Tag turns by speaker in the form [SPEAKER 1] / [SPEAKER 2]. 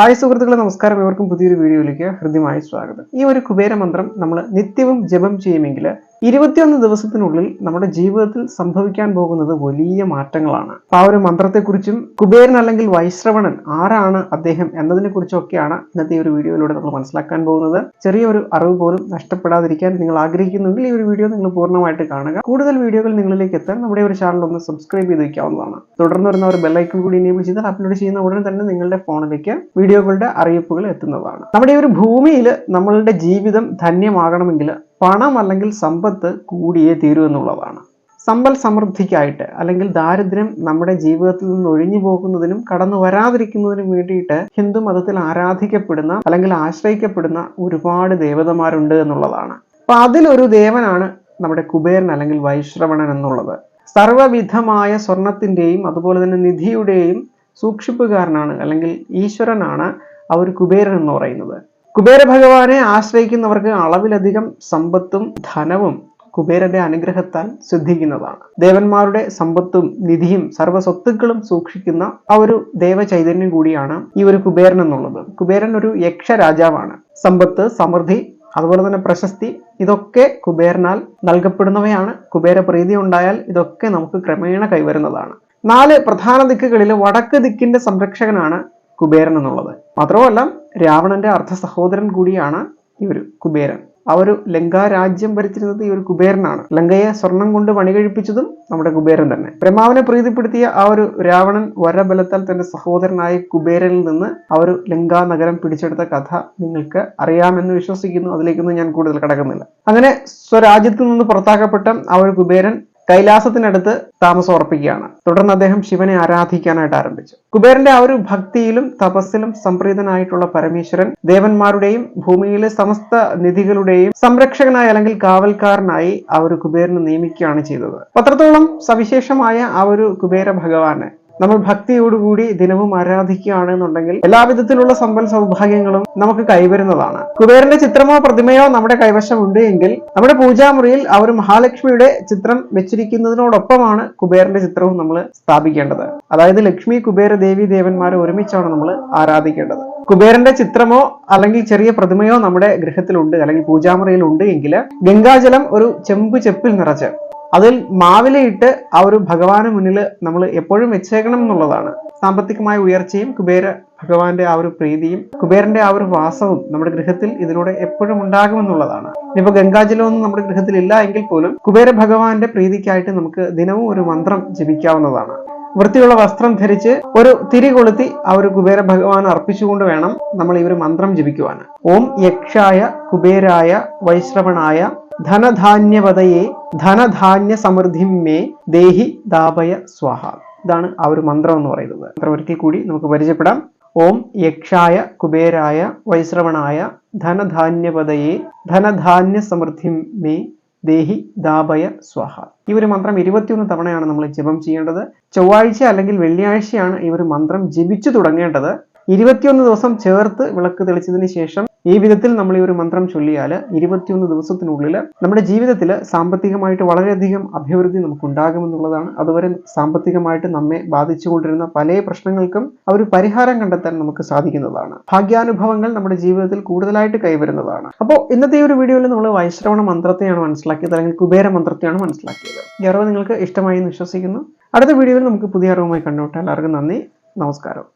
[SPEAKER 1] Hi സുഹൃത്തുക്കളെ നമസ്കാരം. ഇവർക്കും പുതിയൊരു വീഡിയോയിലേക്ക് ഹൃദ്യമായി സ്വാഗതം. ഈ ഒരു കുബേര മന്ത്രം നമ്മൾ നിത്യവും ജപം ചെയ്യുമെങ്കിൽ ഇരുപത്തിയൊന്ന് ദിവസത്തിനുള്ളിൽ നമ്മുടെ ജീവിതത്തിൽ സംഭവിക്കാൻ പോകുന്നത് വലിയ മാറ്റങ്ങളാണ്. ആ ഒരു മന്ത്രത്തെക്കുറിച്ചും കുബേരൻ അല്ലെങ്കിൽ വൈശ്രവണൻ ആരാണ് അദ്ദേഹം എന്നതിനെ കുറിച്ചൊക്കെയാണ് ഇന്നത്തെ ഒരു വീഡിയോയിലൂടെ നമ്മൾ മനസ്സിലാക്കാൻ പോകുന്നത്. ചെറിയൊരു അറിവ് പോലും നഷ്ടപ്പെടാതിരിക്കാൻ നിങ്ങൾ ആഗ്രഹിക്കുന്നുണ്ടെങ്കിൽ ഈ ഒരു വീഡിയോ നിങ്ങൾ പൂർണമായിട്ട് കാണുക. കൂടുതൽ വീഡിയോകൾ നിങ്ങളിലേക്ക് എത്താൻ നമ്മുടെ ഒരു ചാനൽ ഒന്ന് സബ്സ്ക്രൈബ് ചെയ്ത് വയ്ക്കാവുന്നതാണ്. തുടർന്ന് വരുന്ന ഒരു ബെല്ലൈക്കൺ കൂടി എനേബിൾ ചെയ്ത് അപ്ലോഡ് ചെയ്യുന്ന ഉടനെ തന്നെ നിങ്ങളുടെ ഫോണിലേക്ക് വീഡിയോകളുടെ അറിയിപ്പുകൾ എത്തുന്നതാണ്. നമ്മുടെ ഈ ഒരു ഭൂമിയിൽ നമ്മളുടെ ജീവിതം ധന്യമാകണമെങ്കിൽ പണം അല്ലെങ്കിൽ സമ്പത്ത് കൂടിയേ തീരൂ എന്നുള്ളതാണ്. സമ്പൽ സമൃദ്ധിക്കായിട്ട് അല്ലെങ്കിൽ ദാരിദ്ര്യം നമ്മുടെ ജീവിതത്തിൽ നിന്ന് ഒഴിഞ്ഞു പോകുന്നതിനും കടന്നു വരാതിരിക്കുന്നതിനും വേണ്ടിയിട്ട് ഹിന്ദു മതത്തിൽ ആരാധിക്കപ്പെടുന്ന അല്ലെങ്കിൽ ആശ്രയിക്കപ്പെടുന്ന ഒരുപാട് ദേവതമാരുണ്ട് എന്നുള്ളതാണ്. അപ്പൊ അതിലൊരു ദേവനാണ് നമ്മുടെ കുബേരൻ അല്ലെങ്കിൽ വൈശ്രവണൻ എന്നുള്ളത്. സർവവിധമായ സ്വർണത്തിന്റെയും അതുപോലെ തന്നെ നിധിയുടെയും സൂക്ഷിപ്പുകാരനാണ് അല്ലെങ്കിൽ ഈശ്വരനാണ് അവർ കുബേരൻ എന്ന് പറയുന്നത്. കുബേര ഭഗവാനെ ആശ്രയിക്കുന്നവർക്ക് അളവിലധികം സമ്പത്തും ധനവും കുബേരന്റെ അനുഗ്രഹത്താൽ സിദ്ധിക്കുന്നതാണ്. ദേവന്മാരുടെ സമ്പത്തും നിധിയും സർവസ്വത്തുക്കളും സൂക്ഷിക്കുന്ന ആ ഒരു ദേവചൈതന്യം കൂടിയാണ് ഈ ഒരു കുബേരൻ എന്നുള്ളത്. കുബേരൻ ഒരു യക്ഷ രാജാവാണ് സമ്പത്ത് സമൃദ്ധി അതുപോലെ തന്നെ പ്രശസ്തി ഇതൊക്കെ കുബേരനാൽ നൽകപ്പെടുന്നവയാണ്. കുബേര പ്രീതി ഉണ്ടായാൽ ഇതൊക്കെ നമുക്ക് ക്രമേണ കൈവരുന്നതാണ്. നാല് പ്രധാന ദിക്കുകളിൽ വടക്ക് ദിക്കിന്റെ സംരക്ഷകനാണ് കുബേരൻ എന്നുള്ളത്. മാത്രമല്ല രാവണന്റെ അർദ്ധ സഹോദരൻ കൂടിയാണ് ഈ ഒരു കുബേരൻ. ആ ഒരു ലങ്കാ രാജ്യം ഭരിച്ചിരുന്നത് ഈ ഒരു കുബേരനാണ്. ലങ്കയെ സ്വർണം കൊണ്ട് പണി കഴിപ്പിച്ചതും നമ്മുടെ കുബേരൻ തന്നെ. ബ്രഹ്മാവിനെ പ്രീതിപ്പെടുത്തിയ ആ ഒരു രാവണൻ വരബലത്താൽ തന്റെ സഹോദരനായ കുബേരനിൽ നിന്ന് ആ ഒരു ലങ്കാ നഗരം പിടിച്ചെടുത്ത കഥ നിങ്ങൾക്ക് അറിയാമെന്ന് വിശ്വസിക്കുന്നു. അതിലേക്കൊന്നും ഞാൻ കൂടുതൽ കടക്കുന്നില്ല. അങ്ങനെ സ്വരാജ്യത്തിൽ നിന്ന് പുറത്താക്കപ്പെട്ട ആ ഒരു കുബേരൻ കൈലാസത്തിനടുത്ത് താമസം ഉറപ്പിക്കുകയാണ്. തുടർന്ന് അദ്ദേഹം ശിവനെ ആരാധിക്കാനായിട്ട് ആരംഭിച്ചു. കുബേരന്റെ ആ ഒരു ഭക്തിയിലും തപസ്സിലും സംപ്രീതനായിട്ടുള്ള പരമേശ്വരൻ ദേവന്മാരുടെയും ഭൂമിയിലെ സമസ്ത നിധികളുടെയും സംരക്ഷകനായി അല്ലെങ്കിൽ കാവൽക്കാരനായി ആ ഒരു കുബേരനെ നിയമിക്കുകയാണ് ചെയ്തത്. പത്രത്തോളം സവിശേഷമായ ആ ഒരു കുബേര ഭഗവാനെ നമ്മൾ ഭക്തിയോടുകൂടി ദിനവും ആരാധിക്കുകയാണ് എന്നുണ്ടെങ്കിൽ എല്ലാവിധത്തിലുള്ള സമ്പൽ സൗഭാഗ്യങ്ങളും നമുക്ക് കൈവരുന്നതാണ്. കുബേരന്റെ ചിത്രമോ പ്രതിമയോ നമ്മുടെ കൈവശമുണ്ട് എങ്കിൽ നമ്മുടെ പൂജാമുറിയിൽ ആ ഒരു മഹാലക്ഷ്മിയുടെ ചിത്രം വെച്ചിരിക്കുന്നതിനോടൊപ്പമാണ് കുബേരന്റെ ചിത്രവും നമ്മൾ സ്ഥാപിക്കേണ്ടത്. അതായത് ലക്ഷ്മി കുബേര ദേവി ദേവന്മാരെ ഒരുമിച്ചാണ് നമ്മൾ ആരാധിക്കേണ്ടത്. കുബേരന്റെ ചിത്രമോ അല്ലെങ്കിൽ ചെറിയ പ്രതിമയോ നമ്മുടെ ഗൃഹത്തിലുണ്ട് അല്ലെങ്കിൽ പൂജാമുറിയിൽ ഉണ്ട് എങ്കിൽ ഗംഗാജലം ഒരു ചെമ്പ് ചെപ്പിൽ നിറച്ച് അതിൽ മാവിലയിട്ട് ആ ഒരു ഭഗവാന് മുന്നിൽ നമ്മൾ എപ്പോഴും വെച്ചേക്കണം എന്നുള്ളതാണ്. സാമ്പത്തികമായ ഉയർച്ചയും കുബേര ഭഗവാന്റെ ആ ഒരു പ്രീതിയും കുബേരന്റെ ആ ഒരു വാസവും നമ്മുടെ ഗൃഹത്തിൽ ഇതിലൂടെ എപ്പോഴും ഉണ്ടാകുമെന്നുള്ളതാണ്. ഇപ്പൊ ഗംഗാജലമൊന്നും നമ്മുടെ ഗൃഹത്തിൽ ഇല്ല എങ്കിൽ പോലും കുബേര ഭഗവാന്റെ പ്രീതിക്കായിട്ട് നമുക്ക് ദിനവും ഒരു മന്ത്രം ജപിക്കാവുന്നതാണ്. വൃത്തിയുള്ള വസ്ത്രം ധരിച്ച് ഒരു തിരി കൊളുത്തി ആ കുബേര ഭഗവാൻ അർപ്പിച്ചുകൊണ്ട് വേണം നമ്മൾ ഈ ഒരു മന്ത്രം ജപിക്കുവാൻ. ഓം യക്ഷായ കുബേരായ വൈശ്രവണായ ധനധാന്യവതയെ ധനധാന്യ സമൃദ്ധിം മേ ദേഹി ദാപയ സ്വാഹ. ഇതാണ് ആ ഒരു മന്ത്രം എന്ന് പറയുന്നത്. മന്ത്രം ഒരിക്കൽ കൂടി നമുക്ക് പരിചയപ്പെടാം. ഓം യക്ഷായ കുബേരായ വൈശ്രവണായ ധനധാന്യപതയെ ധനധാന്യ സമൃദ്ധിം മേ ദേഹി ദാപയ സ്വഹ. ഈ ഒരു മന്ത്രം ഇരുപത്തിയൊന്ന് തവണയാണ് നമ്മൾ ജപം ചെയ്യേണ്ടത്. ചൊവ്വാഴ്ച അല്ലെങ്കിൽ വെള്ളിയാഴ്ചയാണ് ഈ ഒരു മന്ത്രം ജപിച്ചു തുടങ്ങേണ്ടത്. ഇരുപത്തിയൊന്ന് ദിവസം ചേർത്ത് വിളക്ക് തെളിച്ചതിന് ശേഷം ഈ വിധത്തിൽ നമ്മൾ ഈ ഒരു മന്ത്രം ചൊല്ലിയാൽ ഇരുപത്തിയൊന്ന് ദിവസത്തിനുള്ളിൽ നമ്മുടെ ജീവിതത്തിൽ സാമ്പത്തികമായിട്ട് വളരെയധികം അഭിവൃദ്ധി നമുക്ക് ഉണ്ടാകുമെന്നുള്ളതാണ് അതുവരെ സാമ്പത്തികമായിട്ട് നമ്മെ ബാധിച്ചുകൊണ്ടിരുന്ന പല പ്രശ്നങ്ങൾക്കും ആ ഒരു പരിഹാരം കണ്ടെത്താൻ നമുക്ക് സാധിക്കുന്നതാണ്. ഭാഗ്യാനുഭവങ്ങൾ നമ്മുടെ ജീവിതത്തിൽ കൂടുതലായിട്ട് കൈവരുന്നതാണ്. അപ്പോൾ ഇന്നത്തെ ഈ ഒരു വീഡിയോയിൽ നമ്മൾ വൈശ്രവണ മന്ത്രത്തെയാണ് മനസ്സിലാക്കിയത് അല്ലെങ്കിൽ കുബേര മന്ത്രത്തെയാണ് മനസ്സിലാക്കിയത്. അറിവ് നിങ്ങൾക്ക് ഇഷ്ടമായി എന്ന് വിശ്വസിക്കുന്നു. അടുത്ത വീഡിയോയിൽ നമുക്ക് പുതിയ അറിവുമായി കണ്ടുമുട്ടാം എല്ലാവർക്കും നന്ദി. നമസ്കാരം.